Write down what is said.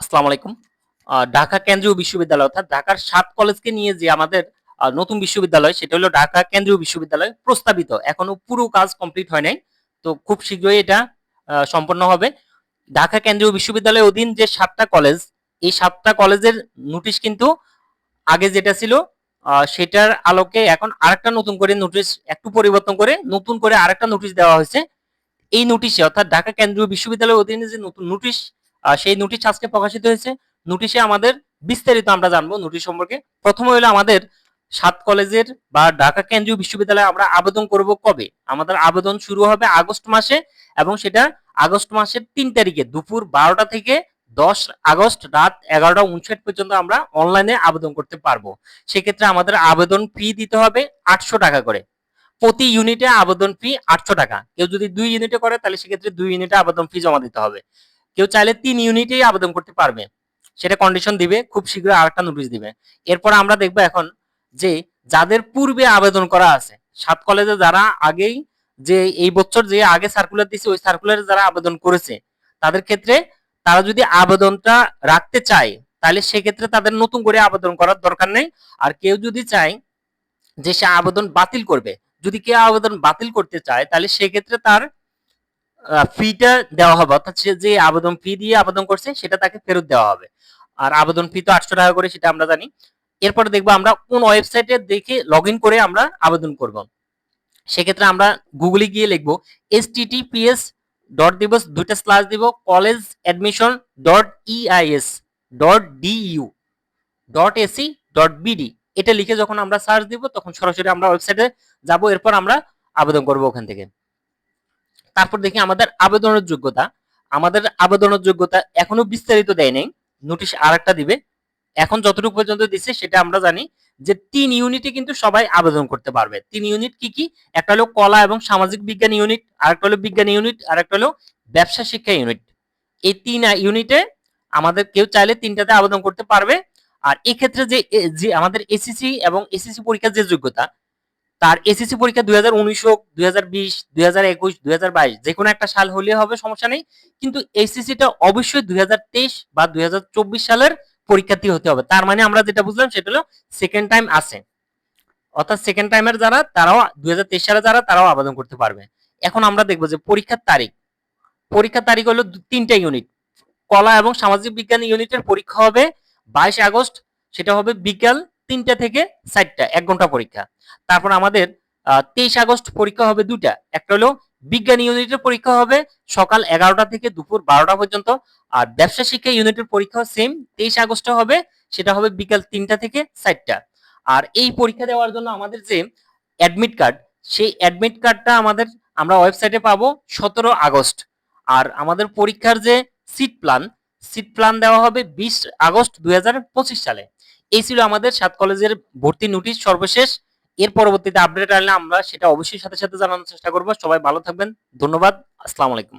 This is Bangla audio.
আসসালামু আলাইকুম। ঢাকা কেন্দ্রীয় বিশ্ববিদ্যালয় অর্থাৎ ঢাকার সাত কলেজকে নিয়ে যে আমাদের নতুন বিশ্ববিদ্যালয়, সেটা হলো ঢাকা কেন্দ্রীয় বিশ্ববিদ্যালয় প্রস্তাবিত। এখনও পুরো কাজ কমপ্লিট হয় নাই, তো খুব শীঘ্রই এটা সম্পন্ন হবে। ঢাকা কেন্দ্রীয় বিশ্ববিদ্যালয়ের অধীন যে সাতটা কলেজ, এই সাতটা কলেজের নোটিশ কিন্তু আগে যেটা ছিল সেটার আলোকে এখন আরেকটা নতুন করে নোটিশ, একটু পরিবর্তন করে নতুন করে আরেকটা নোটিশ দেওয়া হয়েছে। এই নোটিশে অর্থাৎ ঢাকা কেন্দ্রীয় বিশ্ববিদ্যালয়ের অধীনে যে নতুন নোটিশ সেই নোটিশ আজকে প্রকাশিত হয়েছে। নোটিশে আমাদের বিস্তারিত আমরা জানব নোটিশ সম্পর্কে। প্রথমে হলো আমাদের সাত কলেজের বা ঢাকা কেন্দ্রীয় বিশ্ববিদ্যালয়ে আমরা আবেদন করব কবে? আমাদের আবেদন শুরু হবে আগস্ট মাসে এবং সেটা আগস্ট মাসের তিন তারিখে দুপুর বারোটা থেকে দশ আগস্ট রাত এগারোটা উনষাট পর্যন্ত আমরা অনলাইনে আবেদন করতে পারব। সেক্ষেত্রে আমাদের আবেদন ফি দিতে হবে আটশো টাকা করে। প্রতি ইউনিটে আবেদন ফি আটশো টাকা। কেউ যদি দুই ইউনিটে করে তাহলে সেক্ষেত্রে দুই ইউনিটে আবেদন ফি জমা দিতে হবে। কেউ চাইলে তিন ইউনিটেই আবেদন করতে পারবে। সেটা কন্ডিশন দিবে, খুব শীঘ্রই আরেকটা নোটিশ দিবে। এরপর আমরা দেখব এখন যে যাদের পূর্বে আবেদন করা আছে, সাত কলেজে যারা আগেই যে এই বছর যে আগে সার্কুলার দিছে, ওই সার্কুলারে যারা আবেদন করেছে, তাদের ক্ষেত্রে তারা যদি আবেদনটা রাখতে চায়, তাহলে সেক্ষেত্রে তাদের নতুন করে আবেদন করার দরকার নেই। আর কেউ যদি চায় যে সে আবেদন বাতিল করবে, যদি কেউ আবেদন বাতিল করতে চায়, তাহলে সেক্ষেত্রে তার ফিটা দেওয়া হবে। অর্থাৎ সে যে আবেদন ফি দিয়ে আবেদন করছে, সেটা তাকে ফেরত দেওয়া হবে। আর আবেদন ফি তো আটশো টাকা করে, সেটা আমরা জানি। এরপরে দেখব আমরা কোন ওয়েবসাইটে দেখে লগ করে আমরা আবেদন করব। সেক্ষেত্রে আমরা গুগলে গিয়ে লিখব এস টিটিপিএস ডট দিব দুইটা স্ল্যাশ দিব college admission dot EIS dot DU dot AC dot BD এটা লিখে যখন আমরা সার্চ দিব, তখন সরাসরি আমরা ওয়েবসাইটে যাব, এরপর আমরা আবেদন করব ওখান থেকে। তারপর দেখি আমাদের আবেদনের যোগ্যতা। আমাদের আবেদনের যোগ্যতা এখনও বিস্তারিত দেয় নাই। নোটিশ আরেকটা দিবে। এখন যতটুকু পর্যন্ত দিচ্ছে সেটা আমরা জানি যে তিন ইউনিটে কিন্তু সবাই আবেদন করতে পারবে। তিন ইউনিট কি কি? একটা হলো কলা এবং সামাজিক বিজ্ঞান ইউনিট, আরেকটা হলো বিজ্ঞান ইউনিট, আরেকটা হলো ব্যবসা শিক্ষা ইউনিট। এই তিন ইউনিটে আমাদের কেউ চাইলে তিনটাতে আবেদন করতে পারবে। আর এক্ষেত্রে যে আমাদের এসিসি এবং এসিসি পরীক্ষার যে যোগ্যতা তার এসএসসি পরীক্ষা দুই হাজার উনিশ হোক, দুই হাজার বিশ, দুই হাজার একুশ, দুই হাজার বাইশ যে একটা সাল হলে হবে, সমস্যা নেই। কিন্তু এসএসসিটা অবশ্যই দুই হাজার তেইশ বা দুই হাজার চব্বিশ সালের পরীক্ষার্থী হতে হবে। তার মানে আমরা যেটা বুঝলাম, সেটা হলো সেকেন্ড টাইম আছে। অর্থাৎ সেকেন্ড টাইমের যারা, তারাও দুই হাজার তেইশ সালে যারা, তারাও আবেদন করতে পারবে। এখন আমরা দেখব যে পরীক্ষার তারিখ। পরীক্ষার তারিখ হলো তিনটা ইউনিট কলা এবং সামাজিক বিজ্ঞান ইউনিটের পরীক্ষা হবে বাইশ আগস্ট, সেটা হবে বিকাল তিনটা থেকে চারটা, এক ঘণ্টা পরীক্ষা। তারপর আমাদের তেইশ আগস্ট পরীক্ষা হবে দুটা একটা হলো বিজ্ঞান ইউনিটের পরীক্ষা হবে সকাল এগারোটা থেকে দুপুর বারোটা পর্যন্ত। আর ব্যবসা শিক্ষা ইউনিটের পরীক্ষা সেম তেইশ আগস্টে হবে, সেটা হবে বিকাল তিনটা থেকে চারটা। আর এই পরীক্ষা দেওয়ার জন্য আমাদের যে অ্যাডমিট কার্ড সেই অ্যাডমিট কার্ডটা আমাদের, আমরা ওয়েবসাইটে পাবো সতেরো আগস্ট। আর আমাদের পরীক্ষার যে সিট প্ল্যান সিট প্ল্যান দেওয়া হবে বিশ আগস্ট দুই হাজার পঁচিশ সালে। এই ছিল আমাদের সাত কলেজের ভর্তি নোটিশ সর্বশেষ। এর পরবর্তীতে আপডেট আনলে আমরা সেটা অবশ্যই সাথে সাথে জানানোর চেষ্টা করব। সবাই ভালো থাকবেন। ধন্যবাদ। আসসালামু আলাইকুম।